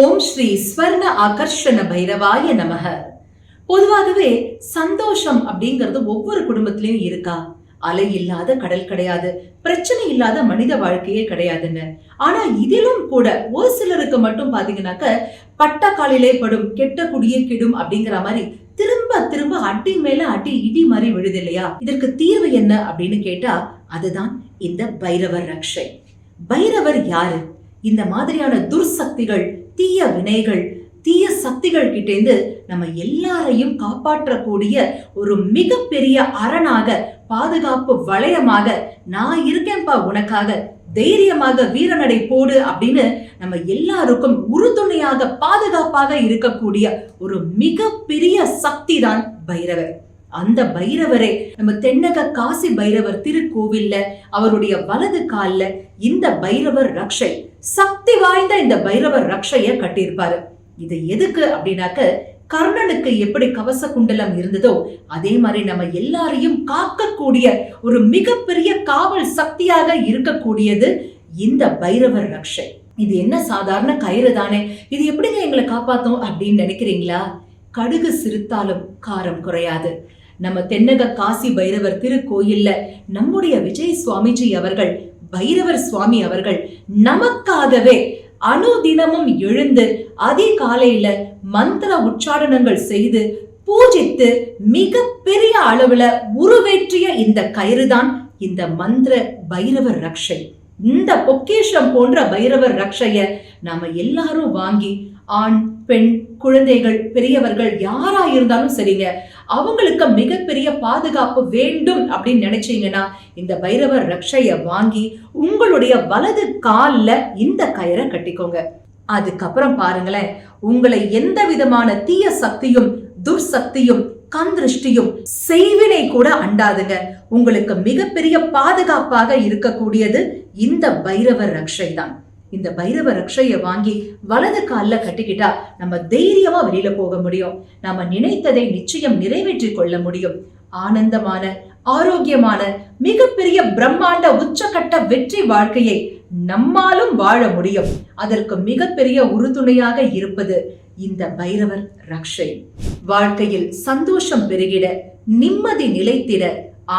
ஓம் ஸ்ரீ ஸ்வர்ண ஆகர்ஷண பைரவாய நமக. பொதுவாகவே சந்தோஷம் அப்படிங்கிறது ஒவ்வொரு குடும்பத்திலயும் இருக்கா? அலை இல்லாத கடல் கிடையாது பிரச்சனை இல்லாத மனித வாழ்க்கையே கிடையாதுங்க ஆனா இதிலும் கூட ஒரு சிலருக்கு மட்டும் பாத்தீங்கன்னாக்க பட்ட காலிலே படும் கெட்ட குடியே கெடும் அப்படிங்கிற மாதிரி திரும்ப திரும்ப அடி மேல அடி இடி மாதிரி விழுது இல்லையா? இதற்கு தீர்வு என்ன அப்படின்னு கேட்டா அதுதான் இந்த பைரவர் ரக்ஷை. பைரவர் யாரு? இந்த மாதிரியான துர்சக்திகள் தீய வினைகள் தீய சக்திகள் கிட்டேந்து நம்ம எல்லாரையும் காப்பாற்றக்கூடிய ஒரு மிகப்பெரிய அரணாக பாதுகாப்பு வளையமாக நான் இருக்கேன்பா உனக்காக தைரியமாக வீரநடை போடு அப்படின்னு நம்ம எல்லாருக்கும் உறுதுணையாக பாதுகாப்பாக இருக்கக்கூடிய ஒரு மிகப்பெரிய சக்தி தான் பைரவர். அந்த பைரவரே நம்ம தென்னக காசி பைரவர் திருக்கோவில்ல அவருடைய வலது கால்ல இந்த பைரவர் ரக்ஷை. சக்தி வாய்ந்த இந்த பைரவர் ரக்ஷைய கட்டியிருப்பாரு. இது எதுக்கு அப்படின்னாக்க கர்ணனுக்கு எப்படி கவச குண்டலம் இருந்ததோ அதே மாதிரி நம்ம எல்லாரையும் காக்கக்கூடிய ஒரு மிகப்பெரிய காவல் சக்தியாக இருக்கக்கூடியது இந்த பைரவர் ரக்ஷை. இது என்ன சாதாரண கயிறு தானே? இது எப்படிங்க எங்களை காப்பாத்தும் அப்படின்னு நினைக்கிறீங்களா? கடுகு சிரித்தாலும் காரம் குறையாது. நம்ம தென்னக காசி பைரவர் திருக்கோயில்ல நம்முடைய விஜய் சுவாமிஜி அவர்கள் பைரவர் சுவாமி அவர்கள் நமக்காகவே அனுதினமும் எழுந்து அதிகாலையில மந்திர உச்சாடனங்கள் செய்து பூஜித்து மிக பெரிய அளவுல உருவேற்றிய இந்த கயிறுதான் இந்த மந்திர பைரவர் ரக்ஷை. இந்த பொக்கேஷம் போன்ற பைரவர் ரக்ஷைய நாம எல்லாரும் வாங்கி ஆண் பெண் குழந்தைகள் பெரியவர்கள் யாரா இருந்தாலும் சரிங்க. அவங்களுக்கு மிகப்பெரிய பாதுகாப்பு வேண்டும் அப்படின்னு நினைச்சீங்கன்னா இந்த பைரவர் ரக்ஷைய வாங்கி உங்களுடைய வலது காலில் இந்த கயிறை கட்டிக்கோங்க. அதுக்கப்புறம் பாருங்களேன் உங்களை எந்த விதமான தீய சக்தியும் துர்சக்தியும் கந்திருஷ்டியும் செய்வினை கூட அண்டாதுங்க. உங்களுக்கு மிகப்பெரிய பாதுகாப்பாக இருக்கக்கூடியது இந்த பைரவர் ரக்ஷை தான். இந்த பைரவ ரக்ஷைய வாங்கி வலது கால்ல கட்டிக்கிட்டா நம்ம தைரியமா வெளியில போக முடியும். நாம நினைத்ததை நிச்சயம் நிறைவேற்றி கொள்ள முடியும். ஆனந்தமான ஆரோக்கியமான மிகப்பெரிய பிரம்மாண்ட உச்சகட்ட வெற்றி வாழ்க்கையை நம்மாலும் வாழ முடியும். அதற்கு மிகப்பெரிய உறுதுணையாக இருப்பது இந்த பைரவர் ரக்ஷை. வாழ்க்கையில் சந்தோஷம் பெருகிட நிம்மதி நிலைத்திட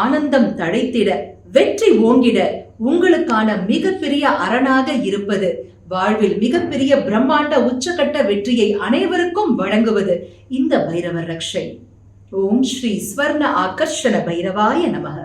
ஆனந்தம் தழைத்திட வெற்றி ஓங்கிட உங்களுக்கான மிகப்பெரிய அரணாக இருப்பது. வாழ்வில் மிகப்பெரிய பிரம்மாண்ட உச்சகட்ட வெற்றியை அனைவருக்கும் வழங்குவது இந்த பைரவர் ரக்ஷை. ஓம் ஸ்ரீ ஸ்வர்ண ஆகர்ஷண பைரவாய நமக.